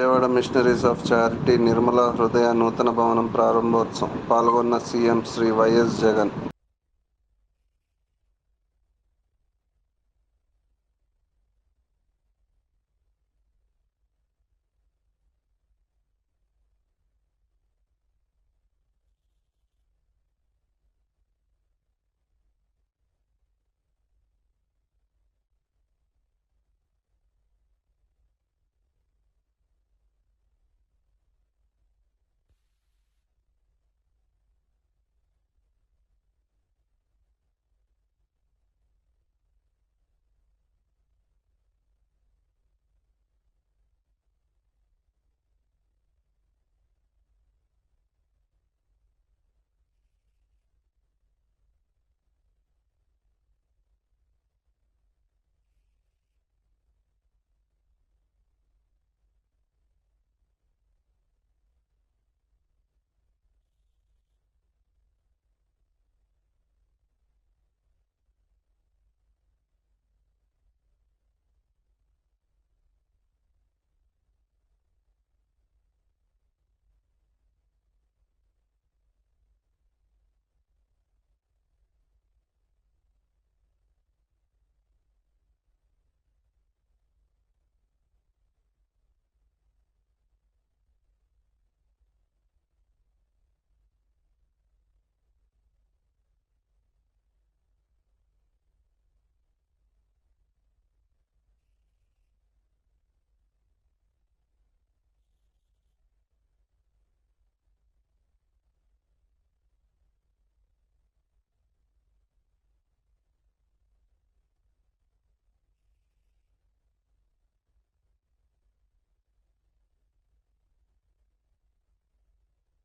Vijayawada missionaries of charity Nirmala Hridaya నూతన భవనం ప్రారంభోత్సవం. పాల్గొన్న సీఎం శ్రీ వైఎస్ జగన్.